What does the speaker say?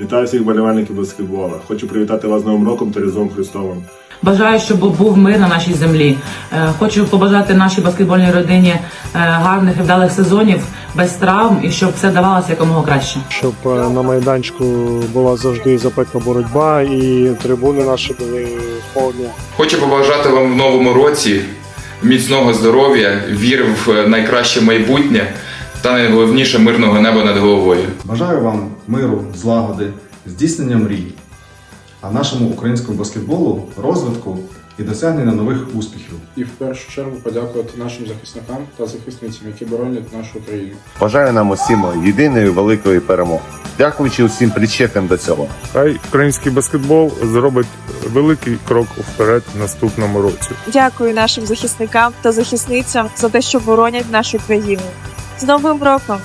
Вітаю всіх болівальників баскетбола. Хочу привітати вас з Новим роком та Різдвом Христовим. Бажаю, щоб був мир на нашій землі. Е, Хочу побажати нашій баскетбольній родині е, гарних і вдалих сезонів без травм і щоб все давалося якомога краще. щоб е, на майданчику була завжди запекла боротьба і трибуни наші були повні. Хочу побажати вам в новому році міцного здоров'я, віри в найкраще майбутнє та найголовніше мирного неба над головою. Бажаю вам миру, злагоди, здійснення мрій, а нашому українському баскетболу розвитку і досягнення нових успіхів. і в першу чергу подякувати нашим захисникам та захисницям, які боронять нашу країну. Бажаю нам усім єдиної великої перемоги. Дякуючи усім причетним до цього. Хай український баскетбол зробить великий крок вперед в наступному році. Дякую нашим захисникам та захисницям за те, що боронять нашу країну. З Новим роком!